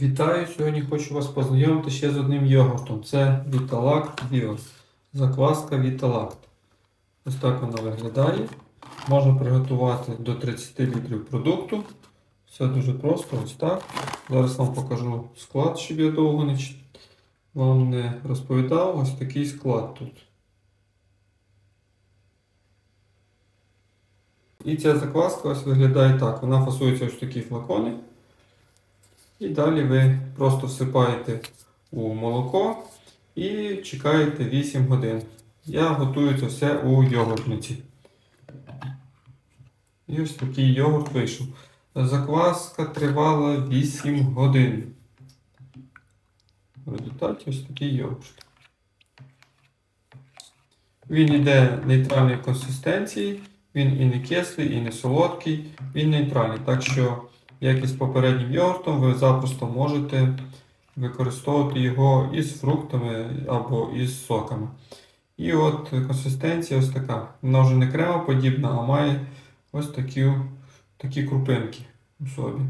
Вітаю! Сьогодні хочу вас познайомити ще з одним йогуртом. Це Vitalact Bio. Закваска Vitalact. Ось так вона виглядає. Можна приготувати до 30 літрів продукту. Все дуже просто, ось так. Зараз вам покажу склад, щоб я довго не вам не розповідав. Ось такий склад тут. І ця закваска ось виглядає так. Вона фасується ось такі флакони. І далі ви просто всипаєте у молоко і чекаєте 8 годин. Я готую це все у йогуртниці. І ось такий йогурт вийшов. Закваска тривала 8 годин. В результаті ось такий йогурт. Він йде нейтральної консистенції, він і не кислий, і не солодкий, він нейтральний. Так що як і з попереднім йогуртом, ви запросто можете використовувати його із фруктами або із соками. І от консистенція ось така. Вона вже не кремоподібна, а має ось такі, такі крупинки у собі.